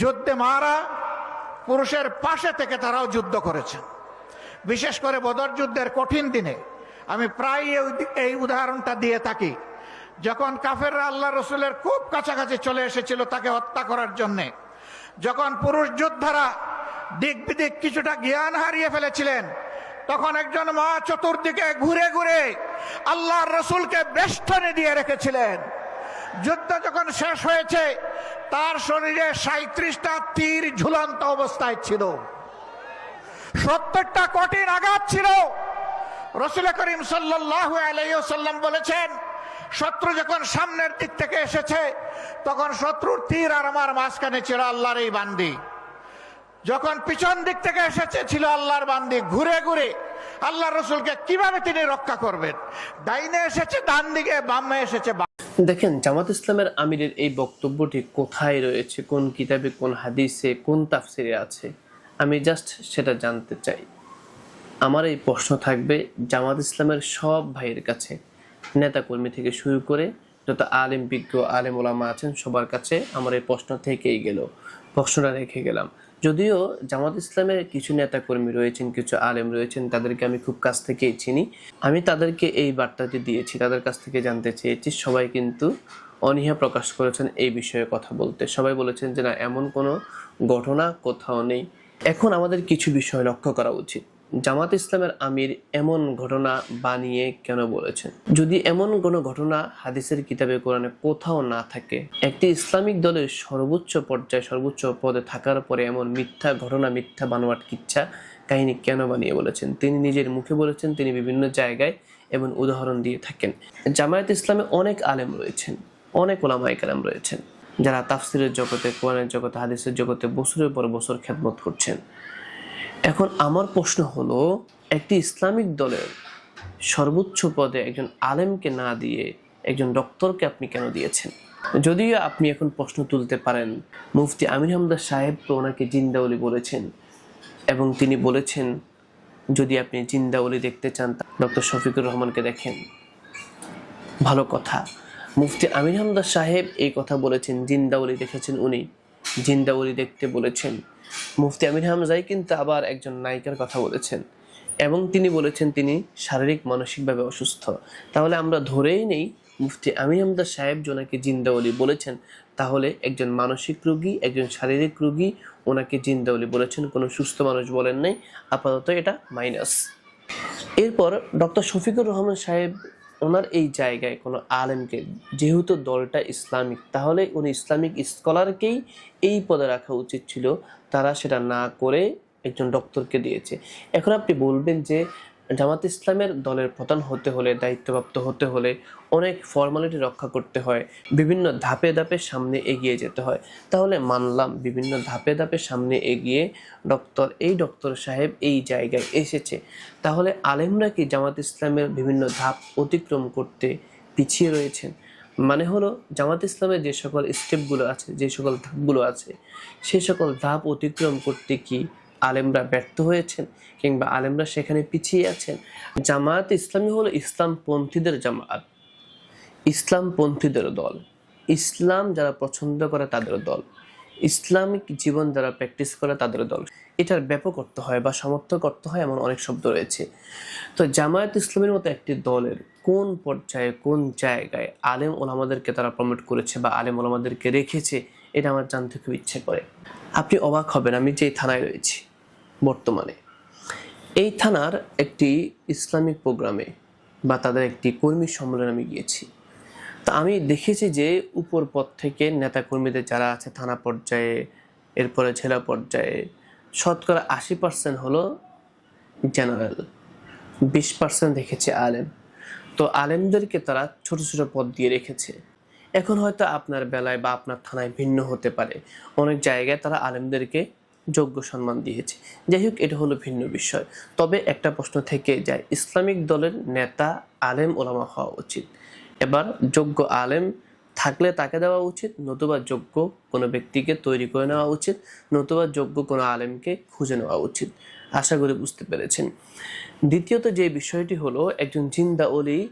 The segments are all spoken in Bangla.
যুদ্ধে মারা পুরুষের পাশে থেকে তারাও যুদ্ধ করেছেন বিশেষ করে বদর যুদ্ধের কঠিন দিনে আমি প্রায় এই- এই উদাহরণটা দিয়ে থাকি। যখন কাফেররা আল্লাহ রসুলের খুব কাছাকাছি চলে এসেছিল তাকে হত্যা করার জন্যে, যখন পুরুষ যোদ্ধারা দিক বিদিক কিছুটা জ্ঞান হারিয়ে ফেলেছিলেন, তখন একজন মা চতুর্দিকে ঘুরে ঘুরে আল্লাহর রসুলকে বেষ্টনে দিয়ে রেখেছিলেন। যুদ্ধ যখন শেষ হয়েছে, তার শরীরে সাঁত্রিশটা তীর ঝুলন্ত অবস্থায় ছিল। সত্তরটা কঠিন আঘাত ছিল। রসুল করিম সাল্লাহ আলাইসাল্লাম বলেছেন, শত্রু যখন সামনের দিক থেকে এসেছে, তখন শত্রুর তীর আর আমার মাঝখানে ছিল আল্লাহর এই বান্দি। যখন পিছন দিক থেকে এসেছে, ছিল আল্লাহর বান্দি। ঘুরে ঘুরে আল্লাহ রসুলকে কীভাবে তিনি রক্ষা করবেন? ডাইনে এসেছে, ডান দিকে বামে এসেছে দেখেন, জামাত ইসলামের আমিরের এই বক্তব্যটি কোথায় রয়েছে? কোন কিতাবে, কোন হাদিসে, কোন তাফসিরে আছে? আমি জাস্ট সেটা জানতে চাই। আমার এই প্রশ্ন থাকবে জামাত ইসলামের সব ভাইয়ের কাছে, নেতাকর্মী থেকে শুরু করে যত আলেম বিজ্ঞ, আলেম ওলামা আছেন, সবার কাছে আমার এই প্রশ্ন থেকেই গেল। প্রশ্নটা রেখে গেলাম। যদিও জামাত ইসলামের কিছু নেতাকর্মী রয়েছেন, কিছু আলেম রয়েছেন, তাদেরকে আমি খুব কাছ থেকেই চিনি। আমি তাদেরকে এই বার্তাটি দিয়েছি, তাদের কাছ থেকে জানতে চেয়েছি। সবাই কিন্তু অনীহা প্রকাশ করেছেন এই বিষয়ে কথা বলতে। সবাই বলেছেন যে, না, এমন কোনো ঘটনা কোথাও নেই। এখন আমাদের কিছু বিষয় লক্ষ্য করা উচিত। জামাত ইসলামের আমির এমন ঘটনা বানিয়ে কেন বলেছেন? যদি এমন কোনো ঘটনা হাদিসের কিতাবে, কোরআনে কোথাও না থাকে, একটি ইসলামিক দলের সর্বোচ্চ পর্যায়ে, সর্বোচ্চ পদে থাকার পরে এমন মিথ্যা ঘটনা, মিথ্যা বানোয়াট কিচ্ছা কাহিনী কেন বানিয়ে বলেছেন? তিনি নিজের মুখে বলেছেন, তিনি বিভিন্ন জায়গায় এবং উদাহরণ দিয়ে থাকেন। জামায়াত ইসলামে অনেক আলেম রয়েছেন, অনেক ওলামাই কালাম রয়েছেন, যারা তাফসিরের জগতে, কোরআনের জগতে, হাদিসের জগতে বছরের পর বছর খ্যাতমত করছেন। এখন আমার প্রশ্ন হলো, একটি ইসলামিক দলের সর্বোচ্চ পদে একজন আলেমকে না দিয়ে একজন ডক্টরকে আপনি কেন দিয়েছেন? যদিও আপনি এখন প্রশ্ন তুলতে পারেন, মুফতি আমির হামদার সাহেব তো ওনাকে জিন্দাউলি বলেছেন এবং তিনি বলেছেন, যদি আপনি জিন্দাউলি দেখতে চান ডক্টর শফিকুর রহমানকে দেখেন। ভালো কথা। মুফতি আমির হামদার সাহেব এই কথা বলেছেন, জিন্দাউলি দেখেছেন উনি। জিন্দাউলি দেখতে বলেছেন। মুফতি আমির হামজাই কিন্তু আবার একজন নায়িকার কথা বলেছেন। এবং তিনি বলেছেন তিনি শারীরিক, মানসিকভাবে অসুস্থ। তাহলে আমরা ধরেই নেই, মুফতি আমির হামদার সাহেব জোনাকে জিন্দাউলি বলেছেন, তাহলে একজন মানসিক রোগী, একজন শারীরিক রোগী ওনাকে জিন্দাউলি বলেছেন, কোনো সুস্থ মানুষ বলেন নাই। আপাতত এটা মাইনাস। এরপর ডক্টর শফিকুর রহমান সাহেব ওনার এই জায়গায় কোনো আলেমকে, যেহেতু দলটা ইসলামিক, তাহলে উনি ইসলামিক স্কলারকেই এই পদে রাখা উচিত ছিল। তারা সেটা না করে একজন ডক্টরকে দিয়েছে। এখন আপনি বলবেন যে জামাত ইসলামের দলের প্রধান হতে হলে, দায়িত্বপ্রাপ্ত হতে হলে অনেক ফর্মালিটি রক্ষা করতে হয়, বিভিন্ন ধাপে ধাপে সামনে এগিয়ে যেতে হয়। তাহলে মানলাম, বিভিন্ন ধাপে ধাপে সামনে এগিয়ে ডক্টর, এই ডক্টর সাহেব এই জায়গায় এসেছে। তাহলে আলেমরা কি জামাত ইসলামের বিভিন্ন ধাপ অতিক্রম করতে পিছিয়ে রয়েছেন? মানে হলো, জামাত ইসলামের যে সকল স্টেপগুলো আছে, যে সকল ধাপগুলো আছে সেই সকল ধাপ অতিক্রম করতে কি আলেমরা ব্যর্থ হয়েছেন কিংবা আলেমরা সেখানে পিছিয়ে আছেন। জামায়াত ইসলামী হলো ইসলামপন্থীদের জামায়াত। ইসলামপন্থীদের দল। ইসলাম যারা পছন্দ করে তাদের দল। ইসলামিক জীবন যারা প্র্যাকটিস করে তাদের দল। এটার ব্যাপক অর্থ হয় বা সমর্থক অর্থ হয় এমন অনেক শব্দ রয়েছে। তো জামায়াত ইসলামের মতো একটি দলের কোন পর্যায়ে, কোন জায়গায় আলেম ওলামাদেরকে তারা প্রমোট করেছে বা আলেম ওলামাদেরকে রেখেছে, এটা আমার জানতে খুব ইচ্ছে করে। আপনি অবাক হবেন আমি যে থানায় রয়েছি। বর্তমানে। এই থানার একটি ইসলামিক প্রোগ্রামে বা তাদের একটি কর্মী সম্মেলনে আমি গিয়েছি। তা আমি দেখেছি যে উপর পদ থেকে নেতাকর্মীদের যারা আছে থানা পর্যায়ে, এরপরে জেলা পর্যায়ে, শতকরা আশি পার্সেন্ট হলো জেনারেল, বিশ পার্সেন্ট দেখেছি আলেম। তো আলেমদেরকে তারা ছোট ছোট পদ দিয়ে রেখেছে। এখন হয়তো আপনার বেলায় বা আপনার থানায় ভিন্ন হতে পারে। অনেক জায়গায় তারা আলেমদেরকে যোগ্য সম্মান দিয়েছে। যাই হোক, এটা হলো ভিন্ন বিষয়। তবে একটা প্রশ্ন থেকে যায়, ইসলামিক দলের নেতা আলেম ওলামা হওয়া উচিত। এবার, যোগ্য আলেম থাকলে তাকে দেওয়া উচিত, নতুবা যোগ্য কোনো ব্যক্তিকে তৈরি করে নেওয়া উচিত, নতুবা যোগ্য কোনো আলেমকে খুঁজে নেওয়া উচিত। আশা করি বুঝতে পেরেছেন। দ্বিতীয়ত যে বিষয়টি হলো, একজন জিন্দা অলি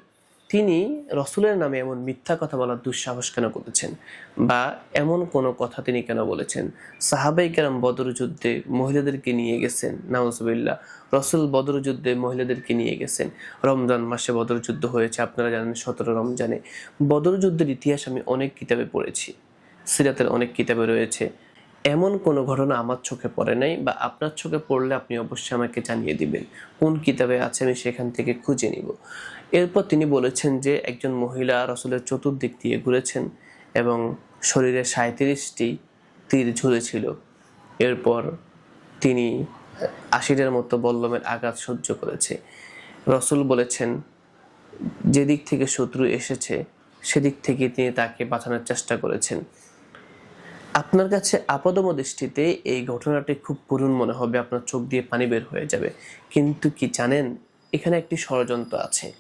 তিনি রসুলের নামে এমন মিথ্যা কথা বলার দুঃসাহস কেন করেছেন বা এমন কোনো কথা তিনি কেন বলেছেন? সাহাবাই কেরাম বদর যুদ্ধে মহিলাদেরকে নিয়ে গেছেন। নাউজবিল্লা রসুল বদর যুদ্ধে মহিলাদেরকে নিয়ে গেছেন। রমজান মাসে বদর যুদ্ধ হয়েছে, আপনারা জানেন সতেরো রমজানে। বদর যুদ্ধের ইতিহাস আমি অনেক কিতাবে পড়েছি। সিরাতের অনেক কিতাবে রয়েছে। এমন কোনো ঘটনা আমার চোখে পড়ে নাই বা আপনার চোখে পড়লে আপনি অবশ্যই আমাকে জানিয়ে দিবেন। কোন কিতাবে আছে আমি সেখান থেকে খুঁজে নিব। এরপর তিনি বলেছেন যে একজন মহিলা রসুলের চতুর্দিক দিয়ে ঘুরেছেন এবং শরীরে সাঁত্রিশটি তীর ঝুলেছিল। এরপর তিনি আশিরের মতো বল্লমের আঘাত সহ্য করেছে। রসুল বলেছেন, যেদিক থেকে শত্রু এসেছে, সেদিক থেকে তিনি তাকে বাঁচানোর চেষ্টা করেছেন। আপনার কাছে আপাদম দৃষ্টিতে এই ঘটনাটি খুব করুণ মনে হবে, আপনার চোখ দিয়ে পানি বের হয়ে যাবে। কিন্তু কি জানেন, এখানে একটি ষড়যন্ত্র আছে।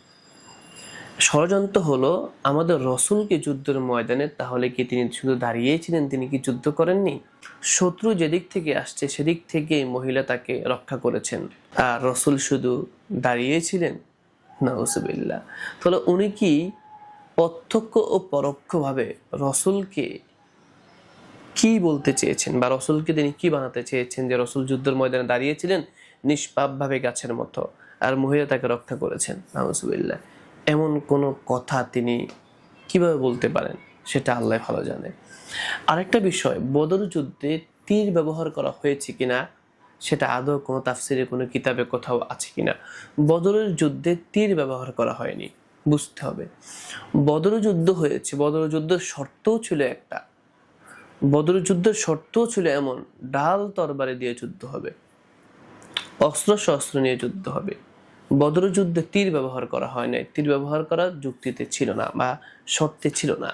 ষড়যন্ত্র হলো, আমাদের রসুলকে যুদ্ধের ময়দানে, তাহলে কি তিনি শুধু দাঁড়িয়েই ছিলেন, তিনি কি যুদ্ধ করেননি? শত্রু যেদিক থেকে আসছে, সেদিক থেকে মহিলা তাকে রক্ষা করেছেন। আর রসুল শুধু দাঁড়িয়েছিলেন নাউসুবিল্লাহ তাহলে উনি কি প্রত্যক্ষ ও পরোক্ষভাবে রসুলকে কি বলতে চেয়েছেন বা রসুলকে তিনি কি বানাতে চেয়েছেন যে রসুল যুদ্ধের ময়দানে দাঁড়িয়েছিলেন নিষ্পাপভাবে গাছের মতো আর মহিলা তাকে রক্ষা করেছেন? নাউজুবিল্লাহ। এমন কোনো কথা তিনি কীভাবে বলতে পারেন? সেটা আল্লাহ ভালো জানে। আরেকটা বিষয়, বদর যুদ্ধে তীর ব্যবহার করা হয়েছে কিনা সেটা আদৌ কোনো তাফসিরে, কোনো কিতাবে, কোথাও আছে কিনা? বদরের যুদ্ধে তীর ব্যবহার করা হয়নি। বুঝতে হবে। বদর যুদ্ধ হয়েছে। বদর যুদ্ধের শর্তও ছিল একটা। বদর যুদ্ধের শর্তও ছিল এমন, ডাল তরবারি দিয়ে যুদ্ধ হবে, অস্ত্র শস্ত্র নিয়ে যুদ্ধ হবে। বদর যুদ্ধে তীর ব্যবহার করা হয় নাই, তীর ব্যবহার করা যুক্তিতে ছিল না বা শর্তে ছিল না।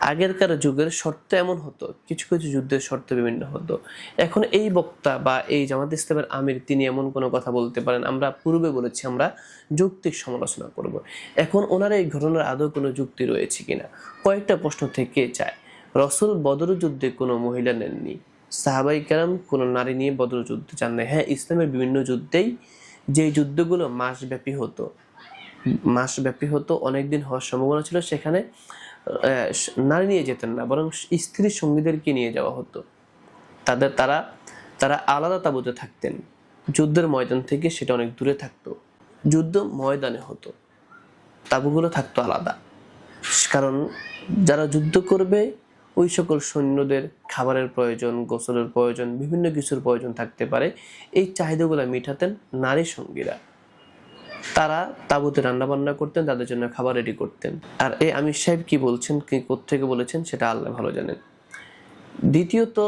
আগেরকার যুগের শর্ত এমন হতো, কিছু কিছু যুদ্ধের শর্ত বিভিন্ন হতো। এখন এই বক্তা বা এই জামাত ইসলামের আমির, তিনি এমন কোনো কথা বলতে পারেন, আমরা পূর্বে বলেছি, আমরা যুক্তির সমালোচনা করব। এখন ওনার এই ঘটনার আদৌ কোনো যুক্তি রয়েছে কিনা? কয়েকটা প্রশ্ন থেকে যায় রসুল বদর যুদ্ধে কোনো মহিলা নেননি। সাহাবাই কারাম কোনো নারী নিয়ে বদর যুদ্ধে যান না হ্যাঁ ইসলামের বিভিন্ন যুদ্ধেই যে যুদ্ধগুলো মাসব্যাপী হতো মাসব্যাপী হতো, অনেকদিন হওয়ার সম্ভাবনা ছিল, সেখানে নারী নিয়ে যেতেন না, বরং স্ত্রী সঙ্গীদেরকে নিয়ে যাওয়া হতো। তাদের তারা তারা আলাদা তাবুতে থাকতেন। যুদ্ধের ময়দান থেকে সেটা অনেক দূরে থাকতো। যুদ্ধ ময়দানে হতো। তাবুগুলো থাকতো আলাদা। কারণ যারা যুদ্ধ করবে ওই সকল সৈন্যদের খাবারের প্রয়োজন, গোসলের প্রয়োজন, বিভিন্ন কিছুর প্রয়োজন থাকতে পারে। এই চাহিদাগুলো মিটাতেন নারী সঙ্গীরা। তারা তাবুতে রান্না বান্না করতেন, তাদের জন্য খাবার রেডি করতেন। আর এই আমির সাহেব কি বলছেন, কি থেকে বলেছেন, সেটা আল্লাহ ভালো জানেন। দ্বিতীয়ত,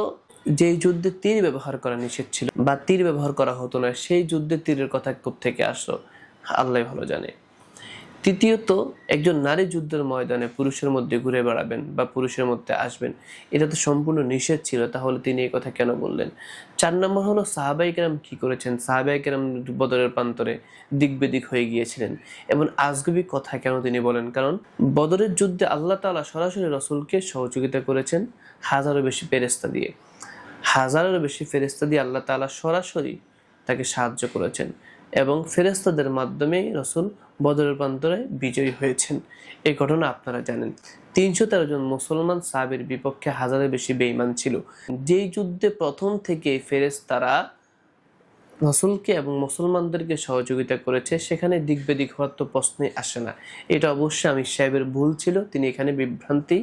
যেই যুদ্ধে তীর ব্যবহার করা নিষেধ ছিল বা তীর ব্যবহার করা হতো না, সেই যুদ্ধে তীরের কথা থেকে আসলো, আল্লাহ ভালো জানে। তৃতীয়ত, একজন নারী যুদ্ধের ময়দানে পুরুষের মধ্যে ঘুরে বেড়াবেন বা পুরুষের মধ্যে আসবেন। এটা তো সম্পূর্ণ নিষেধ ছিল, তাহলে তিনি এই কথা কেন বললেন? চার নম্বর হলো, সাহাবাই কেরাম কি করেছেন? সাহাবাই কেরাম বদরের প্রান্তরে দিক বেদিক হয়ে গিয়েছিলেন। এবং আজগুবি কথা কেন তিনি বলেন? কারণ, বদরের যুদ্ধে আল্লাহ তাআলা সরাসরি রসুলকে সহযোগিতা করেছেন হাজারো বেশি ফেরেস্তা দিয়ে। হাজারেরও বেশি ফেরেস্তা দিয়ে আল্লাহ তাআলা সরাসরি তাকে সাহায্য করেছেন এবং ফেরেস্তাদের মাধ্যমে রসুল বদরের প্রান্তরে বিজয়ী হয়েছেন। এই ঘটনা আপনারা জানেন। তিনশো তেরো জন মুসলমান সাহাবের বিপক্ষে হাজারের বেশি বেঈমান ছিল। যেই যুদ্ধে প্রথম থেকে ফেরেস তারা রসুলকে এবং মুসলমানদেরকে সহযোগিতা করেছে, সেখানে দিক বেদিক হওয়ার তো প্রশ্নই আসে না। এটা অবশ্যই আমির সাহেবের ভুল ছিল, তিনি এখানে বিভ্রান্তি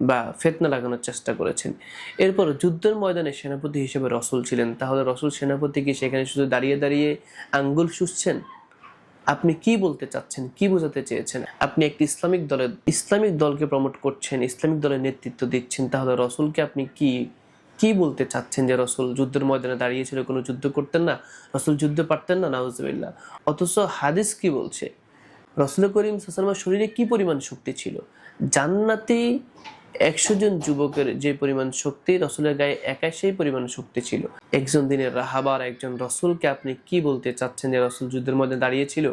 বা ফেতনা লাগানোর চেষ্টা করেছেন। এরপর যুদ্ধের ময়দানে সেনাপতি হিসেবে রসুল ছিলেন। তাহলে রসুল সেনাপতি কি সেখানে শুধু দাঁড়িয়ে দাঁড়িয়ে আঙ্গুল শুষছেন আপনি কি বলতে চাচ্ছেন, কি বোঝাতে চেয়েছেন? আপনি একটি ইসলামিক দলের ইসলামিক দলকে প্রমোট করছেন, ইসলামিক দলের নেতৃত্ব দিচ্ছেন, তাহলে রসুলকে আপনি কি কি বলতে চাচ্ছেন যে রসুল যুদ্ধের ময়দানে দাঁড়িয়েছিল কোনো যুদ্ধ করতেন না? রসুল যুদ্ধ পারতেন না নাউজবিল্লা অথচ হাদিস কি বলছে? রসুল করিম সাসালামের শরীরে কি পরিমাণ শক্তি ছিল? জান্নাতি একশো জন যুবকের যে পরিমাণ শক্তি, রসুলের গায়ে একাই সেই পরিমাণ শক্তি ছিল। একজন দিনের রাহাবার একজন রসুলকে আপনি কি বলতে চাচ্ছেন যে রসুল যুদ্ধের মধ্যে দাঁড়িয়েছিল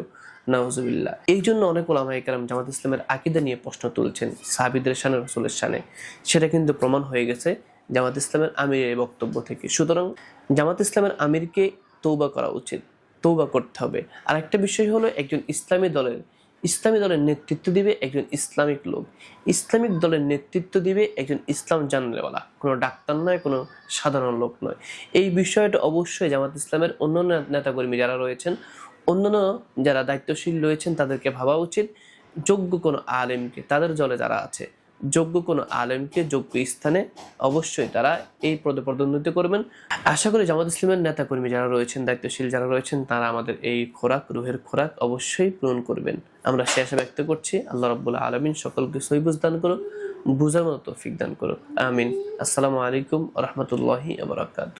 নাউজুবিল্লাহ। এই জন্য অনেক ওলামা একরাম জামাত ইসলামের আকিদা নিয়ে প্রশ্ন তুলছেন সাহাবিদের শানে, রসুলের শানে। সেটা কিন্তু প্রমাণ হয়ে গেছে জামাত ইসলামের আমিরের এই বক্তব্য থেকে। সুতরাং জামাত ইসলামের আমিরকে তৌবা করা উচিত তৌবা করতে হবে। আর একটা বিষয় হলো একজন ইসলামী দলের ইসলামী দলের নেতৃত্ব দিবে একজন ইসলামিক লোক। ইসলামিক দলের নেতৃত্ব দিবে একজন ইসলাম জানলেওয়ালা কোনো ডাক্তার নয়, কোনো সাধারণ লোক নয়। এই বিষয়টা অবশ্যই জামাত ইসলামের অন্যান্য নেতাকর্মী যারা রয়েছেন, অন্যান্য যারা দায়িত্বশীল রয়েছেন, তাদেরকে ভাবা উচিত। যোগ্য কোনো আলেমকে, তাদের জলে যারা আছে যোগ্য কোনো আলেমকে যোগ্য স্থানে অবশ্যই তারা এই পদে পদোন্নতি করবেন। আশা করি জামাত ইসলামের নেতাকর্মী যারা রয়েছেন, দায়িত্বশীল যারা রয়েছেন, তারা আমাদের এই খোরাক, রুহের খোরাক অবশ্যই পূরণ করবেন। আমরা সে আশা ব্যক্ত করছি, আল্লাহ রবুল্লা আলমিন সকলকে সহিবুজ দান করুক, বুঝার মতো তৌফিক দান করো আমিন। আসসালামু আলাইকুম রহমতুল্লাহি আবরাকাত